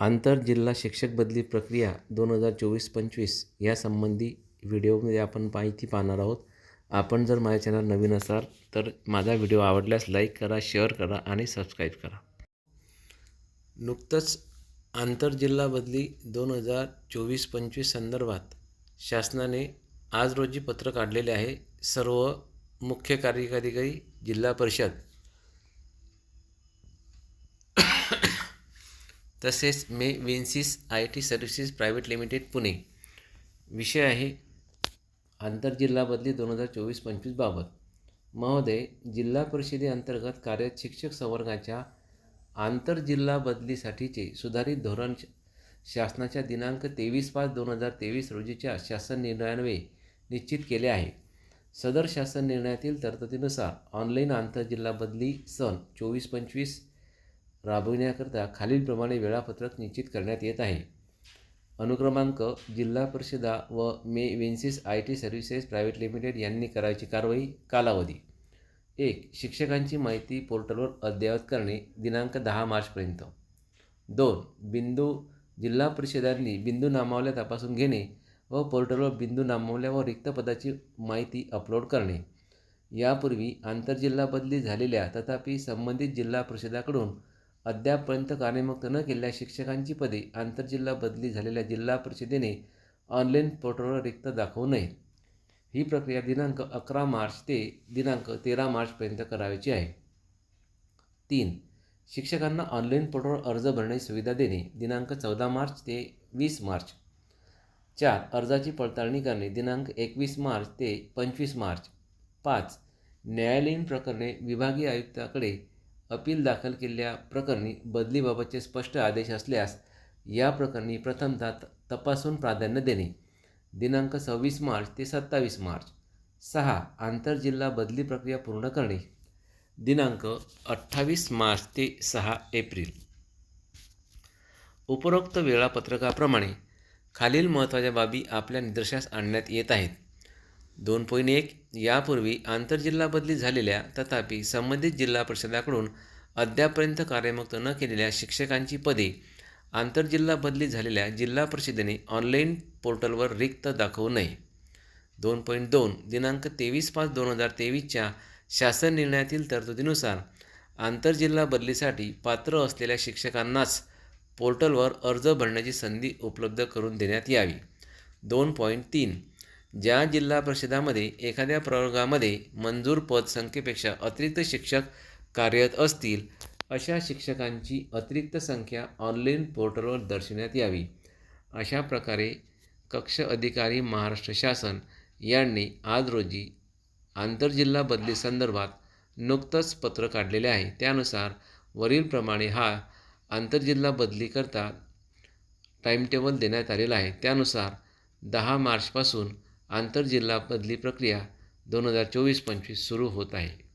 आंतरजिल्हा शिक्षक बदली प्रक्रिया दोन हजार चोवीस पंचवीस यासंबंधी व्हिडिओमध्ये आपण माहिती पाहणार आहोत. आपण जर माझ्या चॅनल नवीन असाल तर माझा व्हिडिओ आवडल्यास लाईक करा शेअर करा आणि सबस्क्राईब करा. नुकतंच आंतरजिल्हा बदली दोन हजार चोवीस पंचवीस संदर्भात शासनाने आज रोजी पत्र काढलेले आहे. सर्व मुख्य कार्यकारी जिल्हा परिषद तसेच मे Vinsys I T services private limited Pune. विषय आहे आंतरजिल्हा बदली दोन हजार चोवीस पंचवीस बाबत. महोदय जिल्हा परिषदेअंतर्गत कार्यरत शिक्षक संवर्गाच्या आंतरजिल्हा बदलीसाठीचे सुधारित धोरण श- शासनाच्या दिनांक तेवीस पाच दोन हजार तेवीस रोजीच्या शासन निर्णयान्वये निश्चित केले आहे. सदर शासन निर्णयातील तरतुदीनुसार ऑनलाईन आंतरजिल्हा बदली सन चोवीस पंचवीस राबविण्याकरता खालीलप्रमाणे वेळापत्रक निश्चित करण्यात येत आहे. अनुक्रमांक जिल्हा परिषदा व मे Vinsys I T services private limited यांनी करायची कारवाई कालावधी. एक शिक्षकांची माहिती पोर्टलवर अद्ययावत करणे दिनांक दहा मार्चपर्यंत. दोन बिंदू जिल्हा परिषदांनी बिंदू नामावल्या तपासून घेणे व पोर्टलवर बिंदू नामावल्या व रिक्त पदाची माहिती अपलोड करणे. यापूर्वी आंतरजिल्हा बदली झालेल्या तथापि संबंधित जिल्हा परिषदाकडून अद्यापपर्यंत कार्यमुक्त न केलेल्या शिक्षकांची पदे आंतरजिल्हा बदली झालेल्या जिल्हा परिषदेने ऑनलाईन पोर्टलवर रिक्त दाखवू नये. ही प्रक्रिया दिनांक अकरा मार्च ते दिनांक तेरा मार्चपर्यंत करावयाची आहे. तीन. शिक्षकांना ऑनलाईन पोर्टलवर अर्ज भरण्याची सुविधा देणे दिनांक चौदा मार्च ते वीस मार्च. चार. अर्जाची पडताळणी करणे दिनांक एकवीस मार्च ते पंचवीस मार्च. पाच. न्यायालयीन प्रकरणे विभागीय आयुक्ताकडे अपील दाखल केलेल्या प्रकरणी बदलीबाबतचे स्पष्ट आदेश असल्यास या प्रकरणी प्रथमतः तपासून प्राधान्य देणे. दिनांक सव्वीस मार्च ते सत्तावीस मार्च. सहा. आंतरजिल्हा बदली प्रक्रिया पूर्ण करणे. दिनांक अठ्ठावीस मार्च ते सहा एप्रिल. उपरोक्त वेळापत्रकाप्रमाणे खालील महत्त्वाच्या बाबी आपल्या निदर्शनास आणण्यात येत आहेत. दोन पॉईंट एक यापूर्वी आंतरजिल्हा बदली झालेल्या तथापि संबंधित जिल्हा परिषदाकडून अद्यापर्यंत कार्यमुक्त न केलेल्या शिक्षकांची पदे आंतरजिल्हा बदली झालेल्या जिल्हा परिषदेने ऑनलाईन पोर्टलवर रिक्त दाखवू नये. दोन पॉईंट दोन दिनांक तेवीस पाच दोन हजार तेवीसच्या शासन निर्णयातील तरतुदीनुसार आंतरजिल्हा बदलीसाठी पात्र असलेल्या शिक्षकांनाच पोर्टलवर अर्ज भरण्याची संधी उपलब्ध करून देण्यात यावी. दोन पॉईंट तीन ज्या जिल्हा परिषदामध्ये एखाद्या प्रवर्गामध्ये मंजूर पद संख्येपेक्षा अतिरिक्त शिक्षक कार्यरत असतील अशा शिक्षकांची अतिरिक्त संख्या ऑनलाईन पोर्टलवर दर्शवण्यात यावी. अशा प्रकारे कक्ष अधिकारी महाराष्ट्र शासन यांनी आज रोजी आंतरजिल्हा बदली संदर्भात नुकतंच पत्र काढलेले आहे. त्यानुसार वरीलप्रमाणे हा आंतरजिल्हा बदलीकरता टाईमटेबल देण्यात आलेला आहे. त्यानुसार दहा मार्चपासून आंतरजिल्हा बदली प्रक्रिया दोन हजार चोवीस पंचवीस सुरू होत आहे.